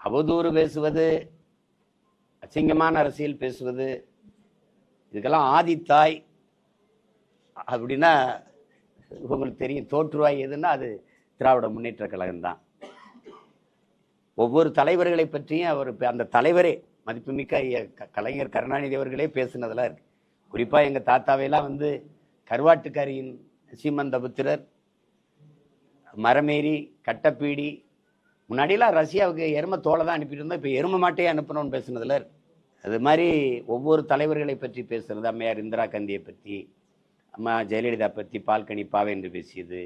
அவதூறு பேசுவது அசிங்கமான அரசியல் பேசுவது இதுக்கெல்லாம் ஆதித்தாய் அப்படின்னா உங்களுக்கு தெரியும் தோற்றுவாய் எதுன்னா அது திராவிட முன்னேற்ற கழகம் தான் ஒவ்வொரு தலைவர்களை பற்றியும் அவர் அந்த தலைவரே மதிப்புமிக்க க- கலைஞர் கருணாநிதி அவர்களே பேசுனதெல்லாம் இருக்கு. குறிப்பாக எங்கள் தாத்தாவையெல்லாம் வந்து கருவாட்டுக்காரியின் சீமந்த புத்திரர் மரமேறி கட்டப்பீடி முன்னாடியெல்லாம் ரஷ்யாவுக்கு எரும தோலை தான் அனுப்பிட்டு இருந்தோம் இப்போ எரும மாட்டையே அனுப்பணும்னு பேசுனதுல. அது மாதிரி ஒவ்வொரு தலைவர்களை பற்றி பேசுகிறது அம்மையார் இந்திரா காந்தியை பற்றி அம்மா ஜெயலலிதா பற்றி பால்கனி பாவை என்று பேசியது.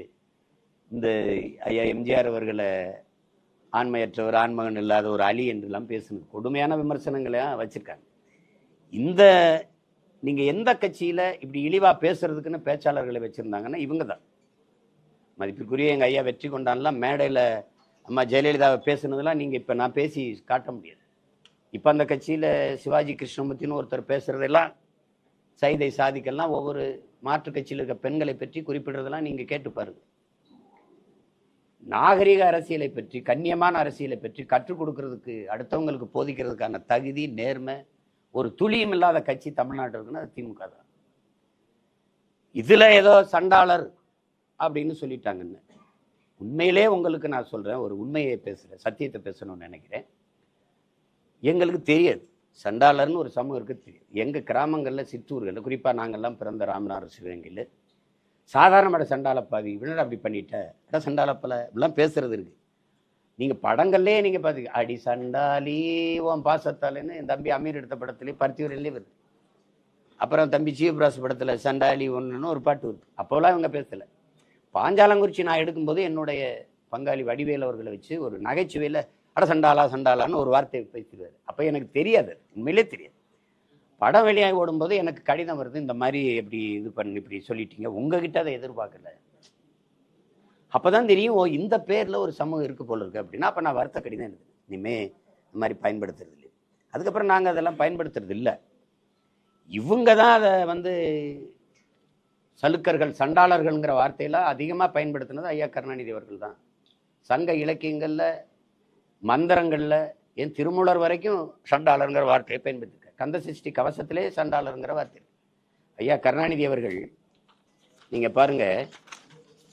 இந்த ஐயா எம்ஜிஆர் அவர்களை ஆண்மையற்றவர் ஆண்மகன் இல்லாத ஒரு அலி என்றெல்லாம் பேசுனது. கொடுமையான விமர்சனங்களாக வச்சுருக்காங்க. இந்த நீங்கள் எந்த கட்சியில் இப்படி இழிவாக பேசுறதுக்குன்னு பேச்சாளர்களை வச்சுருந்தாங்கன்னா இவங்க தான் மதிப்பிற்குரிய எங்கள் ஐயா வெற்றி கொண்டான்லாம் மேடையில் அம்மா ஜெயலலிதாவை பேசுனதெல்லாம் நீங்கள் இப்போ நான் பேசி காட்ட முடியாது. இப்போ அந்த கட்சியில் சிவாஜி கிருஷ்ணமூர்த்தின்னு ஒருத்தர் பேசுகிறதெல்லாம் சைதை சாதிக்கெல்லாம் ஒவ்வொரு மாற்று கட்சியில் இருக்க பெண்களை பற்றி குறிப்பிடுறதெல்லாம் நீங்கள் கேட்டு பாருங்க. நாகரிக அரசியலை பற்றி கண்ணியமான அரசியலை பற்றி கற்றுக் கொடுக்கறதுக்கு அடுத்தவங்களுக்கு போதிக்கிறதுக்கான தகுதி நேர்மை ஒரு துளியும் இல்லாத கட்சி தமிழ்நாட்டில் இருக்குன்னா அது திமுக தான். இதில் ஏதோ சண்டாளர் அப்படின்னு சொல்லிட்டாங்கன்னு. உண்மையிலே உங்களுக்கு நான் சொல்கிறேன் ஒரு உண்மையை பேசுகிறேன் சத்தியத்தை பேசணும்னு நினைக்கிறேன். எங்களுக்கு தெரியாது. சண்டாளர்னு ஒரு சமூகம் இருக்குது தெரியாது. எங்கள் கிராமங்களில் சித்தூர்களில் குறிப்பாக நாங்கள்லாம் பிறந்த ராமநாதர் சிவகங்கையில் சாதாரணமான சண்டாளப்பாவி இவனடா அப்படி பண்ணிட்ட? அட சண்டாளப்பல இப்படிலாம் பேசுறது இருக்கு. நீங்கள் படங்கள்லேயே நீங்கள் பார்த்து அடி சண்டாலி உன் பாசத்தாலேன்னு என் தம்பி அமீர் எடுத்த படத்துலயே பருத்தியூரிலே வருது. அப்புறம் தம்பி ஜீவபிராஸ் படத்தில் சண்டாலி ஒன்றுன்னு ஒரு பாட்டு வருது. அப்போலாம் இவங்க பேசலை. பாஞ்சாலங்குறிச்சி நான் எடுக்கும்போது என்னுடைய பங்காளி வடிவேல் அவர்களை வச்சு ஒரு நகைச்சுவையில் அட சண்டாலா சண்டாலான்னு ஒரு வார்த்தை பேசிடுவார். அப்போ எனக்கு தெரியாது உண்மையிலே தெரியாது. படம் வெளியாகி ஓடும்போது எனக்கு கடிதம் வருது இந்த மாதிரி இப்படி இது பண்ணி இப்படி சொல்லிட்டீங்க. உங்ககிட்ட அதை எதிர்பார்க்கல. அப்பதான் தெரியும் ஓ இந்த பேரில் ஒரு சமூகம் இருக்கு போல இருக்கு அப்படின்னா அப்போ நான் வருத்த கடிதம் எழுது இனிமே இந்த மாதிரி பயன்படுத்துறது இல்லை. அதுக்கப்புறம் நாங்கள் அதெல்லாம் பயன்படுத்துறது இல்லை. இவங்க தான் அதை வந்து சலுக்கர்கள் சண்டாளர்கள்ங்கிற வார்த்தையெல்லாம் அதிகமாக பயன்படுத்தினது ஐயா கருணாநிதி அவர்கள் தான் சங்க இலக்கியங்களில் மந்திரங்களில் என் திருமூலர் வரைக்கும் சண்டாளருங்கிற வார்த்தையை பயன்படுத்திருக்கார். கந்த சிருஷ்டி கவசத்திலே சண்டாளருங்கிற வார்த்தை. ஐயா கருணாநிதி அவர்கள் நீங்கள் பாருங்கள்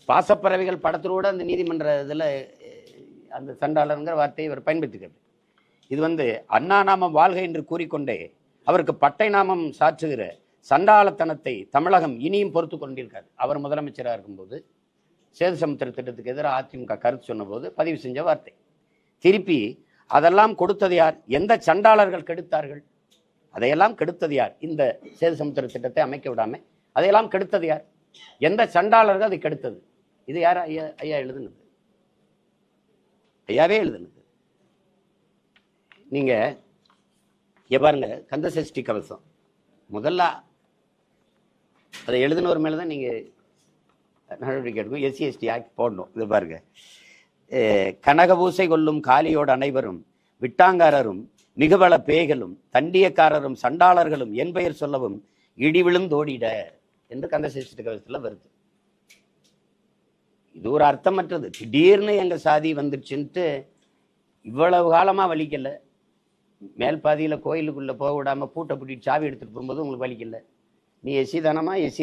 பாசப்பறவைகள் படத்திலோடு அந்த நீதிமன்ற இதில் அந்த சண்டாளருங்கிற வார்த்தையை இவர் பயன்படுத்திக்கிறது இது வந்து அண்ணா நாமம் வாழ்க என்று கூறிக்கொண்டே அவருக்கு பட்டை நாமம் சாற்றுகிற சண்டாளத்தனத்தை தமிழகம் இனியும் பொறுத்து கொண்டிருக்காது. அவர் முதலமைச்சராக இருக்கும்போது சேது சமுத்திர திட்டத்துக்கு எதிராக அதிமுக கருத்து சொன்னபோது பதிவு செஞ்ச வார்த்தை. திருப்பி அதெல்லாம் கொடுத்தது யார்? எந்த சண்டாளர்கள் கெடுத்தார்கள்? அதையெல்லாம் கெடுத்தது யார்? இந்த சேது சமுத்திர திட்டத்தை அமைக்க விடாம அதையெல்லாம் கெடுத்தது யார்? எந்த சண்டாளர்கள் அதை கெடுத்தது? இது யார் ஐயா ஐயா எழுதுனது? ஐயாவே எழுதுனது. நீங்க எ பாருங்க கந்த சஷ்டி கவசம். முதல்ல அதை எழுதினவர் மேலே தான் நீங்க நடவடிக்கை எடுக்கும் எஸ்சி எஸ்டி ஆக்ட் போடணும். இது பாருங்க. கனகபூசை கொள்ளும் காலியோடு அனைவரும் விட்டாங்காரரும் மிகுவள பேய்களும் தண்டியக்காரரும் சண்டாளர்களும் என் பெயர் சொல்லவும் இடி விழுந்தோடிட என்று கந்தசேஷ்டி கவசத்தில் வருது. இது ஒரு அர்த்தமற்றது. திடீர்னு எங்க சாதி வந்துருச்சுன்ட்டு இவ்வளவு காலமா வலிக்கல. மேல் பாதியில கோயிலுக்குள்ள போக விடாமல் பூட்டை பிடிச்சி சாவி எடுத்துட்டு போகும்போது உங்களுக்கு வலிக்கலை. நீ எசி தானமா எசி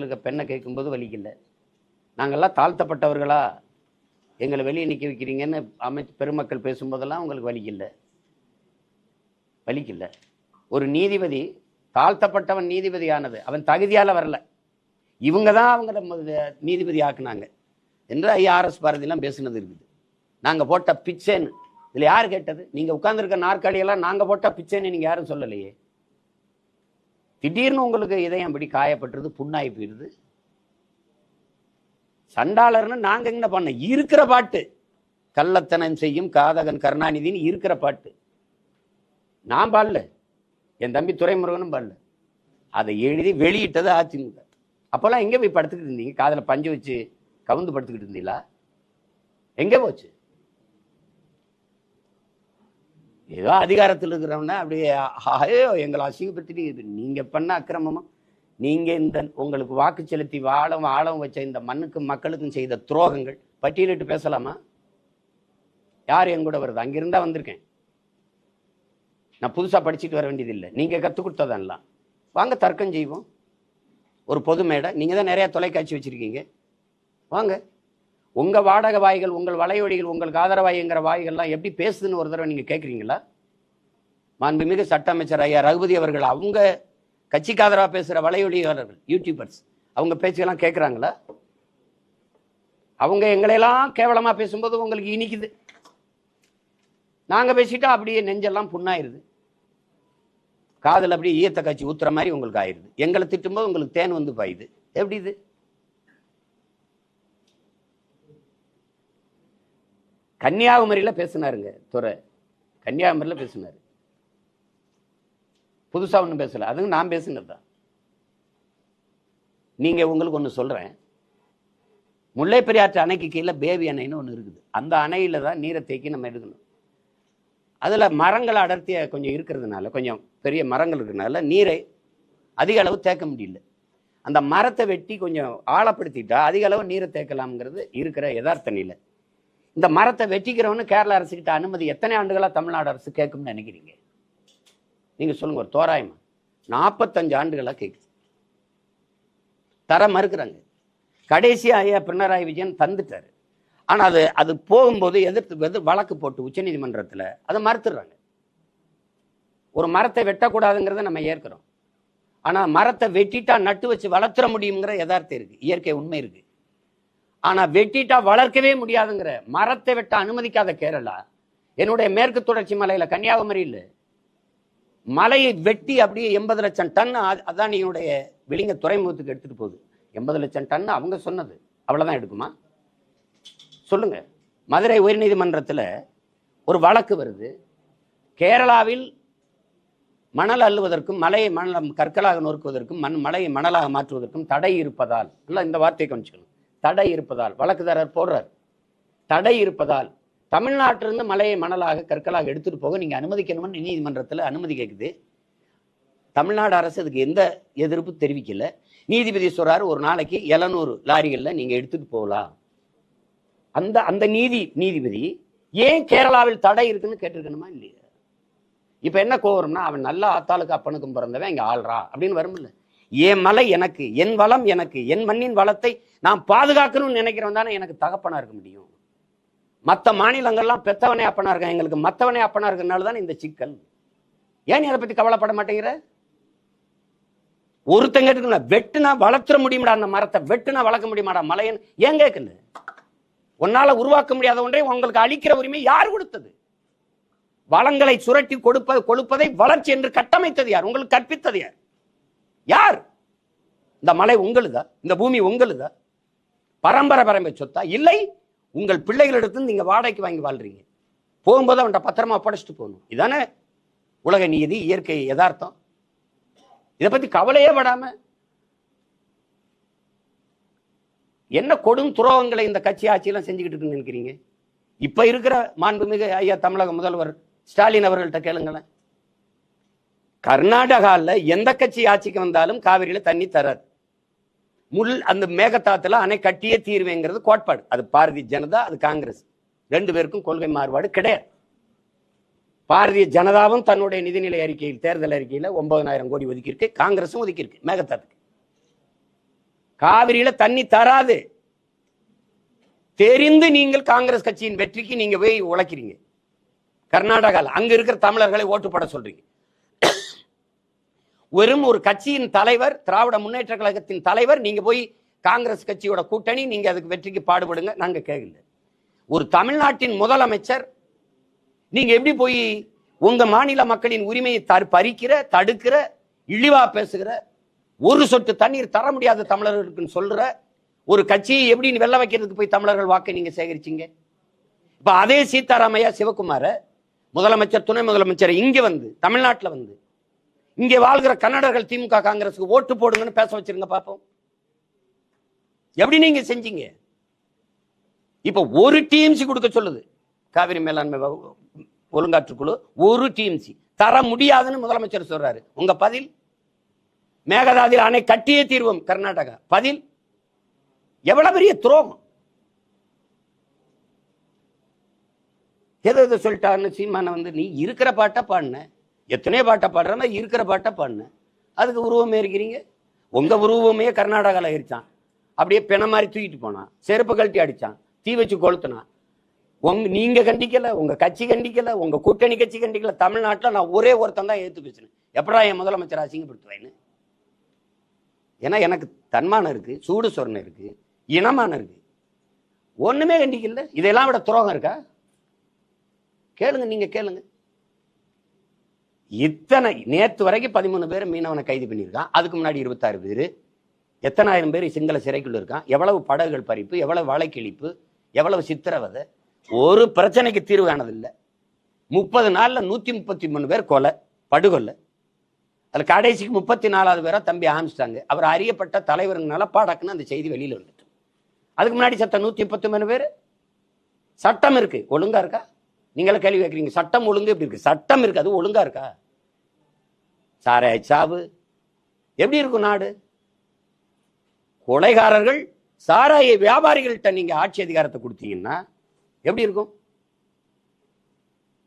இருக்க பெண்ணை கேட்கும்போது வலிக்கல. நாங்கெல்லாம் தாழ்த்தப்பட்டவர்களா? எங்களை வெளியே நிற்க வைக்கிறீங்கன்னு அமைச்சு பெருமக்கள் பேசும்போதெல்லாம் உங்களுக்கு வலிக்கல. வலிக்கல. ஒரு நீதிபதி தாழ்த்தப்பட்டவன் நீதிபதி ஆனது அவன் தகுதியால் வரல. இவங்க தான் அவங்கள நீதிபதி ஆக்குனாங்க. என்று ஐஆர்எஸ் பாரதியெல்லாம் பேசுனது இருக்குது. நாங்கள் போட்ட பிச்சைன்னு. இதில் யார் கேட்டது? நீங்கள் உட்காந்துருக்க நாற்காலியெல்லாம் நாங்கள் போட்ட பிச்சைன்னு நீங்கள் யாரும் சொல்லலையே. திடீர்னு உங்களுக்கு இதயம் அப்படி காயப்பட்டுருது புண்ணாகி போயிடுது சண்டாளர்னு நாங்க என்ன பண்ண? இருக்கிற பாட்டு. கள்ளத்தனம் செய்யும் காதகன் கருணாநிதின்னு இருக்கிற பாட்டு. நான் பாடல. என் தம்பி துரைமுருகனும் பாடல. அதை எழுதி வெளியிட்டது அதிமுக. அப்போல்லாம் எங்கே போய் படுத்துக்கிட்டு இருந்தீங்க? காதில் பஞ்சு வச்சு கவுந்து படுத்துக்கிட்டு இருந்தீங்களா? எங்கே போச்சு? ஏதோ அதிகாரத்தில் இருக்கிறவன அப்படியே ஐயோ எங்களை அசிங்கப்படுத்திட்டு நீங்கள் பண்ண அக்கிரமமா? நீங்கள் இந்த உங்களுக்கு வாக்கு செலுத்தி வாழம் ஆழம் வச்ச இந்த மண்ணுக்கும் மக்களுக்கும் செய்த துரோகங்கள் பட்டியலிட்டு பேசலாமா? யார் என் கூட வருது? அங்கிருந்தா வந்திருக்கேன். நான் புதுசாக படிச்சுட்டு வர வேண்டியதில்லை. நீங்கள் கற்றுக் கொடுத்ததெல்லாம். வாங்க தர்க்கம் செய்வோம். ஒரு பொது மேடை. நீங்கள் தான் நிறையா தொலைக்காட்சி வச்சிருக்கீங்க. வாங்க. உங்கள் வாடகை வாய்கள் உங்கள் வலையொலிகள் உங்களுக்கு ஆதரவாய்ங்கிற வாய்கள்லாம் எப்படி பேசுதுன்னு ஒரு தடவை நீங்கள் கேட்குறீங்களா மாண்புமிகு சட்ட அமைச்சர் ஐயா ரகுபதி அவர்கள் அவங்க கட்சிக்கு ஆதரவாக பேசுகிற வலையொலியாளர்கள் யூடியூபர்ஸ் அவங்க பேச்செல்லாம் கேட்குறாங்களா அவங்க எங்களையெல்லாம் கேவலமாக பேசும்போது உங்களுக்கு இனிக்குது. நாங்கள் பேசிட்டா அப்படியே நெஞ்செல்லாம் புண்ணாயிருது. காதல் அப்படியே ஈயத்த காய்ச்சி ஊத்துற மாதிரி உங்களுக்கு ஆயிடுது எங்களை திட்டும்போது உங்களுக்கு தேன் வந்து பாயுது. எப்படி இது? கன்னியாகுமரியில் பேசினாருங்க துறை கன்னியாகுமரியில் பேசினார். புதுசாக ஒன்றும் பேசலை. அதுங்க நான் பேசினது தான் நீங்கள் உங்களுக்கு ஒன்று சொல்கிறேன் முல்லை பெரியாற்று அணைக்கு கீழே பேபி அணைன்னு ஒன்று இருக்குது. அந்த அணையில் தான் நீரை தேக்கி நம்ம எடுக்கணும். அதில் மரங்கள் அடர்த்தியா கொஞ்சம் இருக்கிறதுனால கொஞ்சம் பெரிய மரங்கள் இருக்கிறதுனால நீரை அதிக அளவு தேக்க முடியல. அந்த மரத்தை வெட்டி கொஞ்சம் ஆழப்படுத்திட்டா அதிக அளவு நீரை தேக்கலாம்ங்கிறது இருக்கிற யதார்த்த நிலை. இந்த மரத்தை வெட்டிக்கிறவனு கேரள அரசுக்கிட்ட அனுமதி எத்தனை ஆண்டுகளாக தமிழ்நாடு அரசு கேட்கும்னு நினைக்கிறீங்க? நீங்கள் சொல்லுங்க ஒரு தோராயமா. நாற்பத்தஞ்சு ஆண்டுகளாக கேட்குது தர மறுக்கிறாங்க. கடைசியாக ஐயா பினராயி விஜயன் தந்துட்டாரு. ஆனால் அது அது போகும்போது எதிர்த்து எது வழக்கு போட்டு உச்சநீதிமன்றத்தில் அதை மறுத்துடுறாங்க. ஒரு மரத்தை வெட்டக்கூடாதுங்கிறத நம்ம ஏற்கிறோம். ஆனால் மரத்தை வெட்டிட்டா நட்டு வச்சு வளர்த்துற முடியுங்கிற யதார்த்தம் இருக்குது இயற்கை உண்மை இருக்குது ஆனால் வெட்டிட்டா வளர்க்கவே முடியாதுங்கிற மரத்தை வெட்ட அனுமதிக்காத கேரளா. என்னுடைய மேற்கு தொடர்ச்சி மலையில கன்னியாகுமரியில் மலையை வெட்டி அப்படியே எண்பது லட்சம் டன் அ- அதானியினுடைய விளிங்க துறைமுகத்துக்கு எடுத்துகிட்டு போகுது. எண்பது லட்சம் டன் அவங்க சொன்னது. அவ்வளோதான் எடுக்குமா? சொல்லுங்க. மதுரை உயர்நீதிமன்றத்தில் ஒரு வழக்கு வருது. கேரளாவில் மணல் அள்ளுவதற்கும் மலையை மணல் கற்களாக நொறுக்குவதற்கும் மண் மலையை மணலாக மாற்றுவதற்கும் தடை இருப்பதால் இல்லை இந்த வார்த்தையை கொஞ்சிக்கணும் தடை இருப்பதால் வழக்குதாரர் போடுறார். தடை இருப்பதால் தமிழ்நாட்டிலிருந்து மலையை மணலாக கற்களாக எடுத்துட்டு போக நீங்க அனுமதிக்கணும்னு நீதிமன்றத்தில் அனுமதி கேட்குது தமிழ்நாடு அரசு அதுக்கு எந்த எதிர்ப்பு தெரிவிக்கல. நீதிபதி சொல்கிறார் ஒரு நாளைக்கு 700 லாரிகள்ல நீங்க எடுத்துட்டு போகலாம். அந்த அந்த நீதி நீதிபதி ஏன் கேரளாவில் தடை இருக்குன்னு கேட்டிருக்கணுமா இல்லையா? இப்போ என்ன கோவரம்னா அவன் நல்ல ஆத்தாளுக்கு அப்பனுக்கும் பிறந்தவன் இங்கே ஆள்றா அப்படின்னு வரும்ல. என் மலை எனக்கு என் வளம் எனக்கு என் மண்ணின் வளத்தை நான் பாதுகாக்கணும்னு நினைக்கிறவன் தானே எனக்கு தகப்பனா இருக்க முடியும். மத்த மாநிலங்கள்லாம் பெத்தவனே அப்பனா இருக்கான். எங்களுக்கு மத்தவனே அப்பனா இருக்கிறனால தான் இந்த சிக்கல். ஏன் நீ அதை பத்தி கவலைப்பட மாட்டேங்கிற? ஒருத்தங்க கேட்டுக்கல வெட்டுனா வளர்த்துற முடியுமாடா அந்த மரத்தை? வெட்டுனா வளர்க்க முடியுமாடா மலையன்? ஏன் கேட்கல உன்னால உருவாக்க முடியாத ஒன்றை உங்களுக்கு அழிக்கிற உரிமை யார் கொடுத்தது? வளங்களை சுரட்டி கொடுப்ப கொடுப்பதை வளர்ச்சி என்று கட்டமைத்தது யார்? உங்களுக்கு கற்பித்தது யார்? யார்? இந்த மலை உங்களுதா? இந்த பூமி உங்களுதா? பரம்பரை பரம்பரை சொத்தா இல்லை உங்கள் பிள்ளைகளிடத்து நீங்க வாடகைக்கு வாங்கி வாழ்றீங்க. போகும்போது அவன்கிட்ட பத்திரமா படைச்சிட்டு போகணும். இதானே உலக நீதி இயற்கை யதார்த்தம். இதை பத்தி கவலையே படாம என்ன கொடும் துரோகங்களை இந்த கட்சி ஆட்சியெல்லாம் செஞ்சுக்கிட்டு இருக்குன்னு நினைக்கிறீங்க? இப்ப இருக்கிற மாண்புமிகு ஐயா தமிழக முதல்வர் ஸ்டாலின் அவர்கள்ட்ட கேளுங்களேன். கர்நாடகால எந்த கட்சி ஆட்சிக்கு வந்தாலும் காவிரியில தண்ணி தராது. முள் அந்த மேகத்தாத்துல அணை கட்டியே தீர்வேங்கிறது கோட்பாடு. அது பாரதிய ஜனதா அது காங்கிரஸ். ரெண்டு பேருக்கும் கொள்கை மாறுபாடு கிடையாது. பாரதிய ஜனதாவும் தன்னுடைய நிதிநிலை அறிக்கையில் தேர்தல் அறிக்கையில் ஒன்பதனாயிரம் கோடி ஒதுக்கியிருக்கு காங்கிரஸும் ஒதுக்கியிருக்கு மேகத்தாத்துக்கு காவிரியில தண்ணி தராது. தெரிந்து நீங்கள் காங்கிரஸ் கட்சியின் வெற்றிக்கு நீங்க போய் உழைக்கிறீங்க. கர்நாடகாவில் அங்க இருக்கிற தமிழர்களை ஓட்டு போட சொல்றீங்க. வெறும் ஒரு கட்சியின் தலைவர் திராவிட முன்னேற்ற கழகத்தின் தலைவர் நீங்க போய் காங்கிரஸ் கட்சியோட கூட்டணி நீங்க அதுக்கு வெற்றிக்கு பாடுபடுங்க நாங்க கேட்கல ஒரு தமிழ்நாட்டின் முதலமைச்சர் நீங்க எப்படி போய் உங்க மாநில மக்களின் உரிமையை தரு- பறிக்கிற தடுக்கிற இழிவா பேசுகிற ஒரு சொட்டு தண்ணீர் தர முடியாத தமிழர்களுக்குன்னு சொல்ற ஒரு கட்சியை எப்படி வெள்ள வைக்கிறதுக்கு போய் தமிழர்கள் வாக்கை நீங்க சேகரிச்சீங்க? இப்ப அதே சீதாராமையா சிவகுமார முதலமைச்சர் துணை முதலமைச்சர் இங்க வந்து தமிழ்நாட்டில் வந்து இங்கே வாழ்கிற கன்னடர்கள் திமுக காங்கிரஸுக்கு ஓட்டு போடுங்கன்னு பேச வச்சிருங்க பார்ப்போம் எப்படி நீங்க செஞ்சீங்க? இப்ப ஒரு டிஎம்சி கொடுக்க சொல்லுது. காவிரி மேலாண்மை ஒழுங்காற்றுக்குழு ஒரு டிஎம்சி தர முடியாதுன்னு முதலமைச்சர் சொல்றாரு. உங்க பதில்? மேகதாதில் அணை கட்டியே தீர்வோம் கர்நாடகா. பதில்? எவ்வளவு பெரிய துரோகம். எதை எதை சொல்லிட்டாருன்னு சீமான வந்து நீ இருக்கிற பாட்டை பாடின. எத்தனை பாட்டை பாடுற இருக்கிற பாட்டை பாடினேன் அதுக்கு உருவமே இருக்கிறீங்க. உங்கள் உருவமே கர்நாடகாவில் இருச்சான் அப்படியே பிண மாதிரி தூக்கிட்டு போனான். செருப்பு கழட்டி அடிச்சான். தீ வச்சு கொளுத்துனான். உங்க நீங்கள் கண்டிக்கல உங்கள் கட்சி கண்டிக்கல உங்கள் கூட்டணி கட்சி கண்டிக்கல தமிழ்நாட்டில் நான் ஒரே ஒருத்தன் தான் ஏற்று பேசினேன். எப்படா என் முதலமைச்சர் அசிங்கப்படுத்துவேன்னு? ஏன்னா எனக்கு தன்மானம் இருக்குது சூடு சொரணம் இருக்குது இனமானம் இருக்குது ஒன்றுமே கண்டிக்கல. இதெல்லாம் விட துரோகம் இருக்கா? கேளுங்க நீங்கள் கேளுங்க. இத்தனை நேற்று வரைக்கும் பதிமூணு பேர் மீனவனை கைது பண்ணியிருக்கான் அதுக்கு முன்னாடி இருபத்தாறு பேர். எத்தனாயிரம் பேர் சிங்கள சிறைக்குள்ள இருக்கான் எவ்வளவு படகுகள் பறிப்பு எவ்வளவு வலைக்கிழிப்பு எவ்வளவு சித்திரவதை. ஒரு பிரச்சனைக்கு தீர்வு காணதில்லை முப்பது நாளில் நூற்றி முப்பத்தி மூணு பேர் கொலை படுகொலை. அதில் கடைசிக்கு முப்பத்தி நாலாவது பேராக தம்பி ஆரம்பிச்சிட்டாங்க. அவர் அறியப்பட்ட தலைவருங்கனால பாடக்குன்னு அந்த செய்தி வெளியில் வந்துட்டு. அதுக்கு முன்னாடி சத்த நூற்றி முப்பத்தி மூணு பேர்? சட்டம் இருக்குது ஒழுங்காக இருக்கா? நீங்களே கேள்வி கேட்குறீங்க. சட்டம் ஒழுங்கு எப்படி இருக்கு? சட்டம் இருக்கு. அது ஒழுங்கா இருக்கா? சாராய சாவு. எப்படி இருக்கும் நாடு? கொலைகாரர்கள் சாராய வியாபாரிகள்கிட்ட நீங்க ஆட்சி அதிகாரத்தை கொடுத்தீங்கன்னா எப்படி இருக்கும்?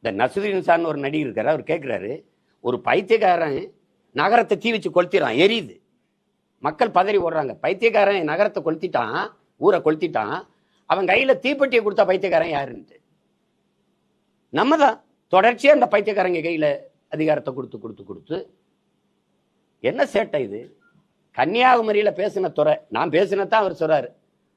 இந்த நசுதீன் சார்னு ஒரு நடிகர் இருக்காரு. அவர் கேட்கிறாரு ஒரு பைத்தியக்காரன் நகரத்தை தீ வச்சு கொளுத்திடுறான். எரியுது. மக்கள் பதறி ஓடுறாங்க. பைத்தியக்காரன் நகரத்தை கொளுத்திட்டான் ஊரை கொளுத்திட்டான். அவன் கையில தீப்பெட்டியை கொடுத்தா பைத்தியக்காரன் யாருன்ட்டு. நம்ம தான் தொடர்ச்சியாக இந்த பைத்தியக்காரங்க கையில் அதிகாரத்தை கொடுத்து கொடுத்து கொடுத்து. என்ன சேட்டை இது? கன்னியாகுமரியில் பேசின துறை நான் பேசினதான் அவர் சொல்றாரு.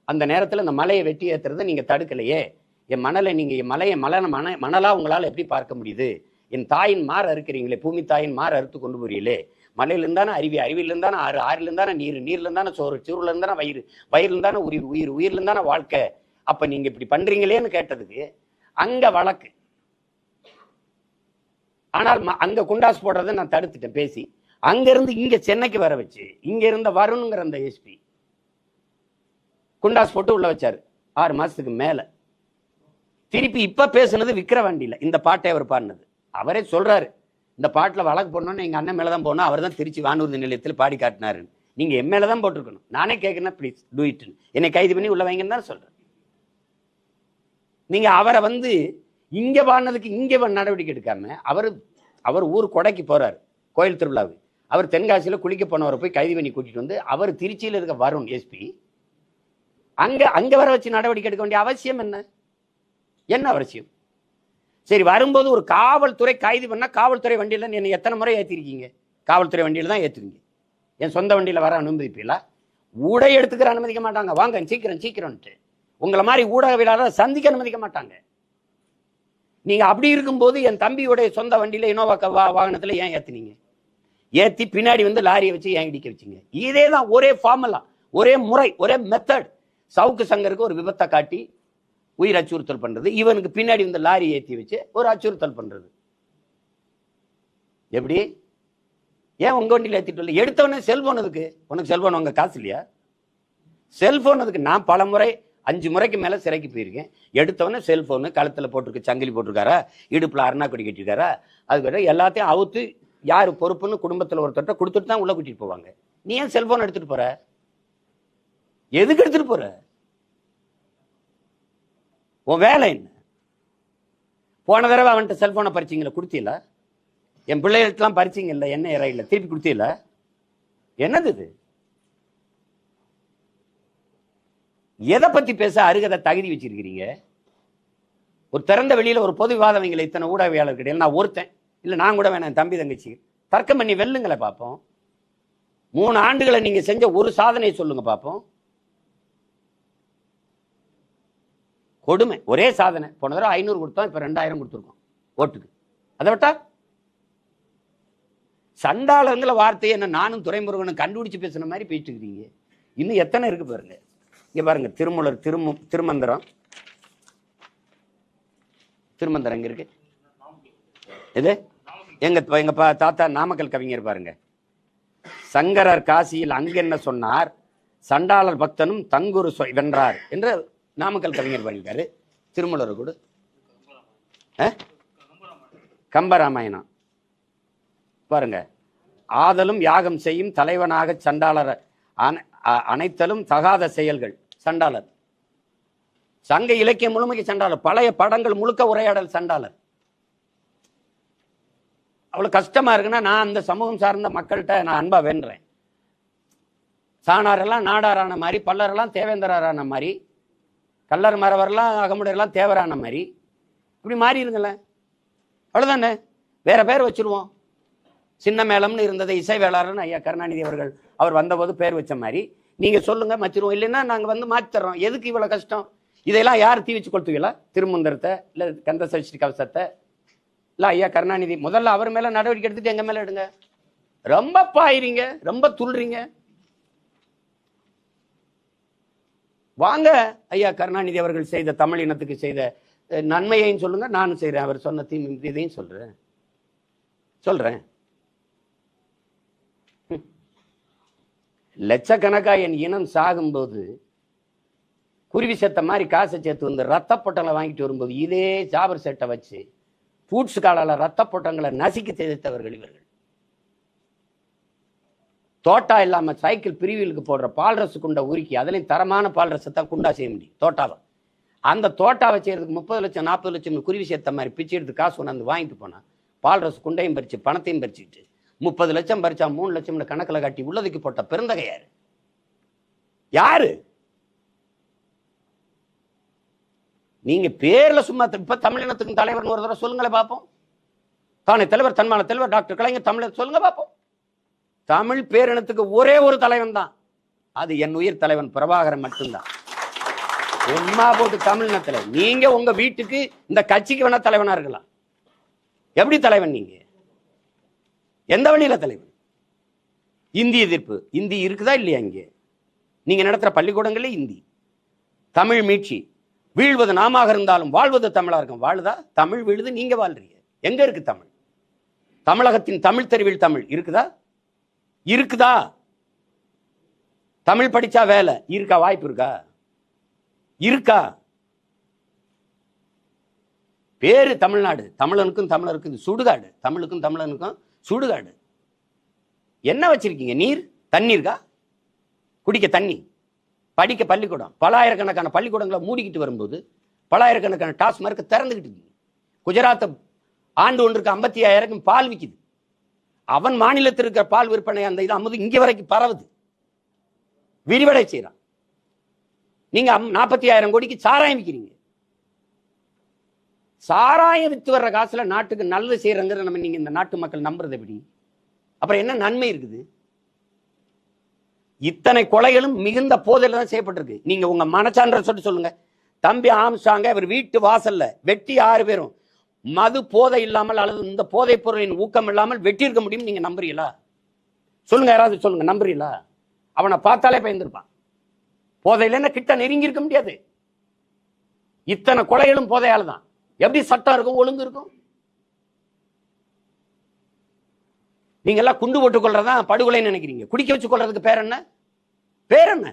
அந்த நேரத்தில் இந்த மலையை வெட்டி ஏற்றுறதை நீங்கள் தடுக்கலையே. என் மணலை நீங்கள் என் மலையை மலன மண மணலாக உங்களால் எப்படி பார்க்க முடியுது? என் தாயின் மாற அறுக்கிறீங்களே பூமி தாயின் மாற அறுத்து கொண்டு போறீங்களே. மலையிலிருந்தானே அருவி அருவியிலிருந்தானே ஆறு ஆறிலிருந்தானே நீர் நீர்லேருந்தானே சோறு சோறுல வயிறு வயிறுல உயிர் உயிர் உயிர்லேருந்தானே வாழ்க்கை. அப்போ நீங்கள் இப்படி பண்ணுறீங்களேன்னு கேட்டதுக்கு அங்கே வழக்கு. ஆனால் அங்க குண்டாஸ் போடுறதை நான் தடுத்துட்டேன் பேசி. அங்க இருந்து இங்க சென்னைக்கு வர வச்சு இங்க இருந்த வருணுங்கிற அந்த எஸ்பி குண்டாஸ் போட்டு உள்ள வச்சாரு. ஆறு மாசத்துக்கு மேல. திருப்பி இப்ப பேசுனது விக்கிரவாண்டியில இந்த பாட்டை அவர் பாடினது. அவரே சொல்றாரு இந்த பாட்டுல வழக்கு போடணும்னு எங்க அண்ணன் மேலதான் போனோம் அவர் தான் திருச்சி வானூர்தி நிலையத்தில் பாடி காட்டினாரு நீங்க என் மேலதான் போட்டிருக்கணும். நானே கேட்கணும் ப்ளீஸ் டூ இட்னு என்னை கைது பண்ணி உள்ள வைங்கன்னு தான் சொல்கிறேன் நீங்க அவரை வந்து இங்க பாடினதுக்கு இங்க நடவடிக்கை எடுக்காம அவர் அவர் ஊர் கொடைக்கு போறாரு கோயில் திருவிழாவுக்கு. அவர் தென்காசியில் குளிக்க போனவரை போய் கைது பண்ணி கூட்டிட்டு வந்து அவர் திருச்சியில் இருக்க வருண் எஸ்பி அங்க அங்க வர வச்சு நடவடிக்கை எடுக்க வேண்டிய அவசியம் என்ன? என்ன அவசியம்? சரி வரும்போது ஒரு காவல்துறை கைது பண்ணா காவல்துறை வண்டியில் என்ன எத்தனை முறை ஏற்றிருக்கீங்க காவல்துறை வண்டியில் தான் ஏத்துவீங்க. என் சொந்த வண்டியில் வர அனுமதிப்பீங்களா? ஊடக எடுத்துக்கிற அனுமதிக்க மாட்டாங்க. வாங்க சீக்கிரம் சீக்கிரம்ட்டு உங்களை மாதிரி ஊடகவியலாளர் சந்திக்க அனுமதிக்க மாட்டாங்க. நீங்க அப்படி இருக்கும்போது என் தம்பியுடைய சொந்த வண்டியில இனோவா க- வா- வாகனத்துல ஏன் ஏத்துனீங்க? ஏத்தி பின்னாடி வந்து லாரியை வச்சு ஏன் இடிக்க வச்சீங்க? இதே தான் ஒரே ஃபார்முலா ஒரே முறை ஒரே மெத்தட் சவுக்கு சங்கருக்கு ஒரு விபத்தை காட்டி உயிர் அச்சுறுத்தல் பண்றது. இவனுக்கு பின்னாடி வந்து லாரி ஏத்தி வச்சு ஒரு அச்சுறுத்தல் பண்றது. எப்படி? ஏன் உங்க வண்டியில் ஏத்திட்டு வரல? எடுத்தவொடனே செல்போன் அதுக்கு உனக்கு செல்போன் உங்க காசு இல்லையா? செல்போன் அதுக்கு நான் பல முறை அஞ்சு முறைக்கு மேல சிறைக்கு போயிருக்கேன். எடுத்தவொடனே செல்போனு கழுத்துல போட்டிருக்கு சங்கிலி போட்டிருக்காரா? இடுப்புல அருணாக்குடி கொடி கட்டிருக்காரா அதுக்கு எல்லாத்தையும் அவுத்து யார் பொறுப்புன்னு குடும்பத்தில் ஒருத்தர்கிட்ட கொடுத்துட்டு தான் உள்ள கூட்டிட்டு போவாங்க. நீ ஏன் செல்போன் எடுத்துட்டு போற? எதுக்கு எடுத்துட்டு போற? உன் வேலை என்ன? போன தடவை அவன்கிட்ட செல்போனை பறிச்சிங்களா கொடுத்தீங்களா என் பிள்ளைகளுக்கெல்லாம் பறிச்சிங்கல்ல என்ன இறையில திருப்பி கொடுத்தீங்களா என்னது இது? எதை பத்தி பேச அருகதை தகுதி வச்சிருக்கிறீங்க? ஒரு திறந்த வெளியில ஒரு பொது விவாதம் இத்தனை ஊடகவியாளர் கிடையாது நான் ஒருத்தன் இல்லை நான் கூட வேணாம் தம்பி தங்கச்சி. தர்க்கம் பண்ணி வெல்லுங்களை பார்ப்போம் மூணு ஆண்டுகளை நீங்க செஞ்ச ஒரு சாதனையை சொல்லுங்க பார்ப்போம் கொடுமை ஒரே சாதனை. போன தடவை ஐநூறு கொடுத்தோம் இப்போ ரெண்டாயிரம் கொடுத்துருக்கோம் ஓட்டுக்கு. அதை விட்டா? சண்டாளங்கிற வார்த்தையை என்ன நானும் துறைமுருகனும் கண்டுபிடிச்சு பேசுன மாதிரி போயிட்டு இருக்கிறீங்க இன்னும் எத்தனை இருக்கு பாருங்க. இங்கே பாருங்க திருமூலர் திருமு திருமந்திரம். திருமந்திரம் இங்கே இருக்கு. இது எங்க எங்க பா- தாத்தா நாமக்கல் கவிஞர் பாருங்க. சங்கரர் காசியில் அங்கென்ன சொன்னார்? சண்டாளர் பக்தனும் தங்குரு வென்றார் என்று நாமக்கல் கவிஞர் பண்ணியிருக்காரு. திருமூலர் கூட. கம்பராமாயணம். பாருங்க. ஆதலும் யாகம் செய்யும் தலைவனாக சண்டாளர் அ- அனைத்தலும் தகாத செயல்கள். சண்டாளர். சங்க இலக்கியம் முழுமைக்கு சண்டாளர். பழைய படங்கள் முழுக்க உரையாடல் சண்டாளர். அவ்வளவு கஷ்டமா இருக்குன்னா நான் அந்த சமூகம் சார்ந்த மக்கள்கிட்ட நான் அன்பா வேண்டுறேன். சாணாரெல்லாம் நாடாரான மாதிரி பல்லரெல்லாம் தேவேந்திரரான மாதிரி கல்லர் மரவரெல்லாம் அகமுடையெல்லாம் தேவரான மாதிரி. இப்படி மாறி இருங்களேன் அவ்வளவுதானே? வேற பேர் வச்சிருவோம். சின்ன மேளம்னு இருந்தது இசை வேளாளர்னு ஐயா கருணாநிதி அவர்கள். அவர் வந்தபோது பேர் வச்ச மாதிரி. நீங்க சொல்லுங்க மச்சிருவோம். இல்லைன்னா நாங்க வந்து மாற்றிடுறோம் எதுக்கு இவ்வளவு கஷ்டம்? இதெல்லாம் யார் தீ வச்சு கொளுத்துவீங்களா? திருமந்திரத்தை இல்ல கந்த சஷ்டி கவசத்தை? இல்ல ஐயா கருணாநிதி முதல்ல அவர் மேல நடவடிக்கை எடுத்துட்டு எங்க மேல எடுங்க. ரொம்ப பாயிறீங்க ரொம்ப துள்றீங்க. வாங்க ஐயா கருணாநிதி அவர்கள் செய்த தமிழ் இனத்துக்கு செய்த நன்மையையும் சொல்லுங்க நானும் செய்கிறேன் அவர் சொன்ன தீ இதையும் சொல்றேன். சொல்றேன். லட்சக்கணக்கா என் இனம் சாகும்போது குருவி செத்த மாதிரி காசை சேர்த்து வந்து ரத்த பொட்டங்களை வாங்கிட்டு வரும்போது இதே ஜாபர் செட்டை வச்சு பூட்ஸ் காலால ரத்த பொட்டங்களை நசுக்கி தேய்த்தவர்கள் இவர்கள். தோட்டா இல்லாம சைக்கிள் பிரிவிலுக்கு போடுற பால் ரசு குண்டை உருக்கி அதுலயும் தரமான பால் ரசத்தை குண்டா செய்ய முடியும் தோட்டாவை. அந்த தோட்டாவை செய்யறதுக்கு முப்பது லட்சம் நாற்பது லட்சம் குருவி சேர்த்த மாதிரி பிச்சை எடுத்து காசு கொண்டாந்து வாங்கிட்டு போனா பால் ரசு குண்டையும் பறிச்சு பணத்தையும் பறிச்சுக்கிட்டு முப்பது லட்சம் பறிச்சா மூணு லட்சம்னு கணக்கில் காட்டி உள்ளதுக்கு போட்ட பெருந்தகை யாரு? யாரு நீங்க பேர்ல சும்மா இப்ப தமிழினத்துக்கு தலைவர்னு ஒரு தடவை சொல்லுங்களேன் பார்ப்போம் தானே தலைவர் தன்மான தலைவர் டாக்டர் கலைஞர் தமிழர் சொல்லுங்க பார்ப்போம் தமிழ் பேரினத்துக்கு ஒரே ஒரு தலைவன் தான். அது என் உயிர் தலைவன் பிரபாகரன் மட்டும்தான். சும்மா போட்டு தமிழினத்துல. நீங்க உங்க வீட்டுக்கு இந்த கட்சிக்கு வேணா தலைவனா இருக்கலாம். எப்படி தலைவன் நீங்க? எந்த வழியில தலைவர்? இந்தி எதிர்ப்பு. இந்தி இருக்குதா இல்லையா இங்கே? நீங்க நடத்துற பள்ளிக்கூடங்களே இந்தி. தமிழ் மீட்சி. வீழ்வது நாமாக இருந்தாலும் வாழ்வது தமிழா இருக்கும். வாழுதா? தமிழ் வீழுது நீங்க வாழ்றீங்க. எங்க இருக்கு தமிழ்? தமிழகத்தின் தமிழ் தெருவில் தமிழ் இருக்குதா? இருக்குதா? தமிழ் படிச்சா வேலை. இருக்கா? வாய்ப்பு இருக்கா? இருக்கா? பேரு தமிழ்நாடு. தமிழனுக்கும் தமிழருக்கும் சுடுகாடு. தமிழுக்கும் தமிழனுக்கும் சுடுகாடு. என்ன வச்சிருக்கீங்க? நீர்? தண்ணீர்கா இருக்கா குடிக்க தண்ணி. படிக்க பள்ளிக்கூடம். பலாயிரக்கணக்கான பள்ளிக்கூடங்களை மூடிக்கிட்டு வரும்போது பலாயிரக்கணக்கான டாஸ்மார்க் திறந்துக்கிட்டு இருக்கு குஜராத்தை ஆண்டு ஒன்றுக்கு ஐம்பத்தி ஐயாயிரம் பால் விற்கிது அவன் மாநிலத்தில் இருக்கிற பால் விற்பனை அந்த இது அமுது இங்கே வரைக்கும் பரவுது. விரிவடை செய்கிறான் நீங்கள் நாற்பத்தி ஆயிரம் கோடிக்கு சாராயம் விற்கிறீங்க சாராயம் வித்து வர்ற காசுல நாட்டுக்கு நல்லது செய்யறங்கிறத நம்ம நீங்க இந்த நாட்டு மக்கள் நம்புறது எப்படி? அப்புறம் என்ன நன்மை இருக்குது? இத்தனை கொலைகளும் மிகுந்த போதையில தான் செய்யப்பட்டிருக்கு. நீங்க உங்க மனச்சான்ற சொல்லிட்டு சொல்லுங்க. தம்பி ஆம்சாங்க இவர் வீட்டு வாசல்ல வெட்டி ஆறு பேரும். மது போதை இல்லாமல் அல்லது இந்த போதைப் பொருளின் ஊக்கம் இல்லாமல் வெட்டி இருக்க முடியும் நீங்க நம்புறீங்களா? சொல்லுங்க யாராவது சொல்லுங்க நம்புறீங்களா? அவனை பார்த்தாலே பயந்துருப்பான். போதையில கிட்ட நெருங்கி இருக்க முடியாது. இத்தனை கொலைகளும் போதையால தான். எப்படி சட்டம் இருக்கும் ஒழுங்கு இருக்கும்? நீங்க எல்லாம் குண்டு போட்டுக் கொள்றதா படுகொலைன்னு நினைக்கிறீங்க. குடிக்க வச்சு கொள்றதுக்கு பேர் என்ன? பேர் என்ன?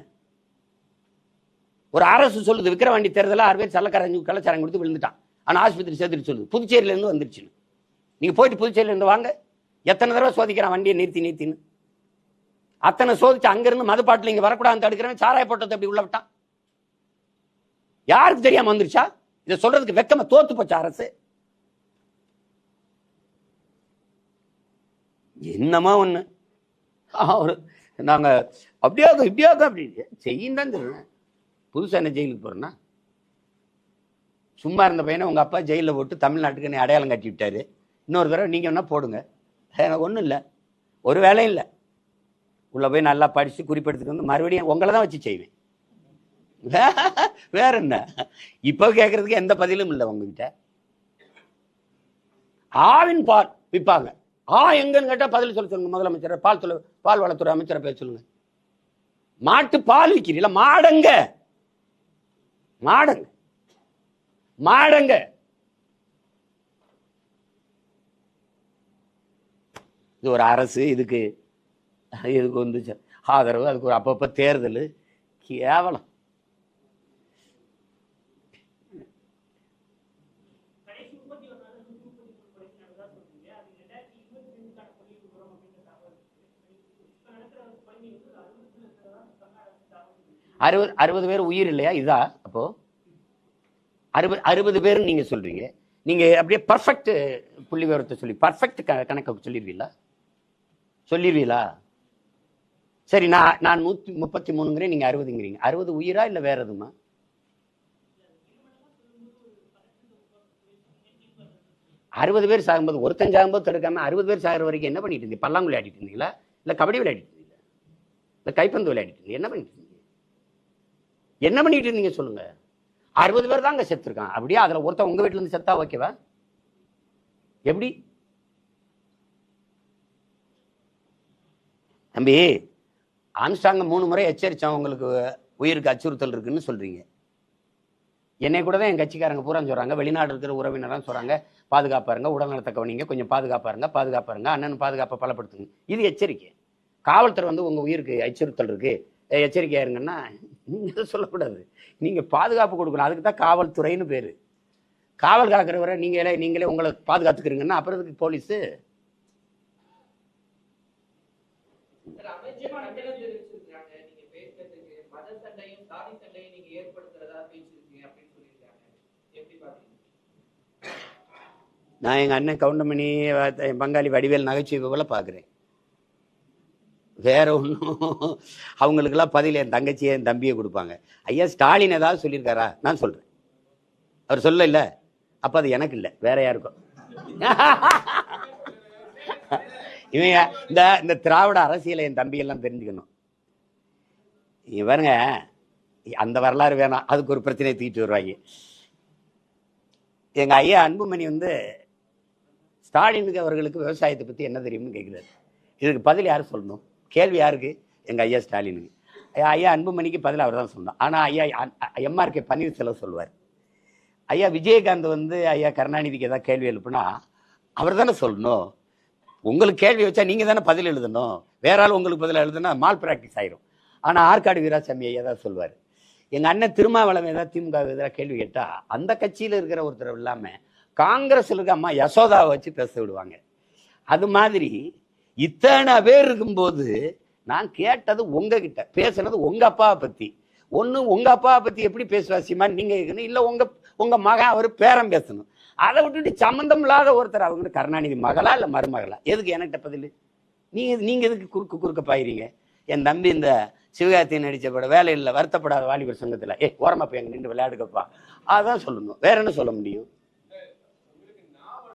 ஒரு அரசு சொல்லுது விக்கிரவாண்டி தேர்தல ஆறு பேர் சல்லக்காரங்க கலாச்சாரம் கொடுத்து விழுந்துட்டான். ஆனா ஆஸ்பத்திரி சேர்த்துட்டு சொல்லுது புதுச்சேரியில இருந்து வந்துருச்சு நீங்க போயிட்டு புதுச்சேரியில இருந்து வாங்க. எத்தனை தடவை சோதிக்கிறான் வண்டியை நிறுத்தி நிறுத்தின்னு. அத்தனை சோதிச்சு அங்கிருந்து மதுப்பாட்டில் இங்க வரக்கூடாதுன்னு தடுக்கிறவன் சாராய போட்டத்தை அப்படி உள்ள விட்டான். யாருக்கு தெரியாம வந்துருச்சா? இதை சொல்றதுக்கு வெக்கமா தோத்து போச்சு அரசு. என்னமா ஒண்ணு? அவரு நாங்க அப்படியாக இப்படியாக அப்படின்னு செய்யும் தான் சொல்றேன். புதுசா என்ன ஜெயிலுக்கு போறேன்னா? சும்மா இருந்த பையனை உங்க அப்பா ஜெயிலில் போட்டு தமிழ்நாட்டுக்கு நீ அடையாளம் கட்டி விட்டாரு. இன்னொரு தடவை நீங்கள் வேணால் போடுங்க. எனக்கு ஒன்றும் இல்லை. ஒரு வேலையும் இல்லை. உள்ளே போய் நல்லா படித்து குறிப்பெடுத்துட்டு வந்து மறுபடியும் உங்களை தான் வச்சு செய்வேன். வேற என்ன? இப்போ கேட்கறதுக்கு எந்த பதிலும் இல்லை உங்ககிட்ட. ஆவின் பால் விற்பாங்க. ஆ எங்கன்னு கேட்டா பதில் சொல்ல சொல்லுங்க முதலமைச்சர் பால் சொல்ல பால் வளத்துறை அமைச்சரை பேச சொல்லுங்க. மாட்டு பால் விற்கிறீங்களா மாடங்க. மாடங்க. மாடங்க. இது ஒரு அரசு இதுக்கு இதுக்கு வந்து ஆதரவு அதுக்கு ஒரு அப்பப்போ தேர்தல். கேவலம். அறுபது அறுபது பேர் உயிர் இல்லையா? இதா? அப்போ அறுபது அறுபது பேர் நீங்க சொல்றீங்க. நீங்க அப்படியே பர்ஃபெக்ட் புள்ளி விவரத்தை சொல்லி பர்ஃபெக்ட் கணக்கு சொல்லிடுவீங்களா? சொல்லிடுவீங்களா? சரி நான் நான் நூற்றி முப்பத்தி மூணுங்கிறேன் நீங்க அறுபதுங்கிறீங்க. அறுபது உயிரா இல்லை வேற எதுமா அறுபது பேர் சாகும்போது ஒருத்தன் சாகும்போது தடுக்காம அறுபது பேர் சாகிற வரைக்கும் என்ன பண்ணிட்டு இருந்தீங்க? பல்லாங்குழி ஆடிட்டு இருந்தீங்களா? இல்லை கபடி விளையாடிட்டு இருந்தீங்களா? இல்லை கைப்பந்து விளையாடிட்டு இருந்தீங்க? என்ன பண்ணிட்டு இருந்தீங்க? என்ன பண்ணிட்டு இருந்தீங்க சொல்லுங்க? அறுபது பேர் தான் அங்கே செத்துருக்கான் அப்படியே? அதில் ஒருத்தன் உங்கள் வீட்டிலேருந்து செத்தா ஓகேவா? எப்படி? தம்பி ஆம்ஸ்டாங்க மூணு முறை எச்சரித்தான் உங்களுக்கு உயிருக்கு அச்சுறுத்தல் இருக்குன்னு சொல்கிறீங்க என்னை கூட தான் என் கட்சிக்காரங்க பூரா சொல்கிறாங்க வெளிநாடு இருக்கிற உறவினராக சொல்கிறாங்க பாதுகாப்பா இருங்க உடல்நலத்தை கவனிங்க கொஞ்சம் பாதுகாப்பாக இருங்க பாதுகாப்பாக இருங்க அண்ணன் பாதுகாப்பை பலப்படுத்துங்க. இது எச்சரிக்கை. காவல்துறை வந்து உங்கள் உயிருக்கு அச்சுறுத்தல் இருக்குது அஹ் இருங்கன்னா நீங்க எதை சொல்லக்கூடாது. நீங்க பாதுகாப்பு கொடுக்கணும். அதுக்கு தான் காவல்துறைன்னு பேரு. காவல் காக்கிறவரை நீங்களே நீங்களே உங்களை பாதுகாத்துக்கிறீங்கன்னா அப்புறம் எதுக்கு போலீஸு? நான் எங்கள் அண்ணன் கவுண்டமணி என் பங்காளி வடிவேல் நகைச்சுவை போல பார்க்குறேன் வேற ஒன்றும் அவங்களுக்கெல்லாம் பதில் என் தங்கச்சியை என் தம்பியை கொடுப்பாங்க. ஐயா ஸ்டாலின் ஏதாவது சொல்லியிருக்காரா? நான் சொல்கிறேன் அவர் சொல்ல இல்லை அப்போ அது எனக்கு இல்லை. வேற யாருக்கும். இவங்க இந்த இந்த திராவிட அரசியலை என் தம்பியெல்லாம் தெரிஞ்சுக்கணும். இவருங்க பாருங்க அந்த வரலாறு வேணாம். அதுக்கு ஒரு பிரச்சனையை தூக்கிட்டு வருவாங்க. எங்கள் ஐயா அன்புமணி வந்து ஸ்டாலினுக்கு அவர்களுக்கு விவசாயத்தை பற்றி என்ன தெரியும்னு கேட்குறாரு இதுக்கு பதில் யார் சொல்லணும்? கேள்வி யாருக்கு? எங்கள் ஐயா ஸ்டாலினுக்கு. ஐயா ஐயா அன்புமணிக்கு பதில் அவர் தான் சொல்லணும் ஆனால் ஐயா எம்ஆர்கே பன்னீர்செல்வம் சொல்லுவார். ஐயா விஜயகாந்த் வந்து ஐயா கருணாநிதிக்கு ஏதாவது கேள்வி எழுப்புனா அவர் தானே சொல்லணும். உங்களுக்கு கேள்வி வச்சா நீங்கள் தானே பதில் எழுதணும். வேற ஆள் உங்களுக்கு பதில் எழுதுனா மால் ப்ராக்டிஸ் ஆயிரும். ஆனால் ஆற்காடு வீராசாமி ஐயா தான் சொல்லுவார். எங்கள் அண்ணன் திருமாவளவன் ஏதாவது திமுக எதிராக கேள்வி கேட்டால் அந்த கட்சியில் இருக்கிற ஒருத்தர் இல்லாமல் காங்கிரஸில் இருக்க அம்மா யசோதாவை வச்சு பேச விடுவாங்க. அது மாதிரி இத்தனை பேர் இருக்கும்போது நான் கேட்டது உங்ககிட்ட பேசுனது உங்க அப்பாவை பத்தி. ஒன்று உங்க அப்பாவை பத்தி எப்படி பேசுவா நீங்க கேட்கணும் இல்லை உங்க உங்க மகன் அவர் பேரன் பேசணும். அதை விட்டுட்டு சம்மந்தம் இல்லாத ஒருத்தர் அவங்க கருணாநிதி மகளா இல்லை மருமகளா? எதுக்கு என்கிட்ட பதில்? நீங்க நீங்க எதுக்கு குறுக்கு குறுக்க பாயிறீங்க? என் தம்பி இந்த சிவகார்த்தியன் நடித்த படம் வேலை இல்லை வருத்தப்படாத வாலிபர் சங்கத்தில் ஏ ஓரமா போய் அங்கே நின்று விளையாடுக்கப்பா அதான் சொல்லணும். வேற என்ன சொல்ல முடியும்?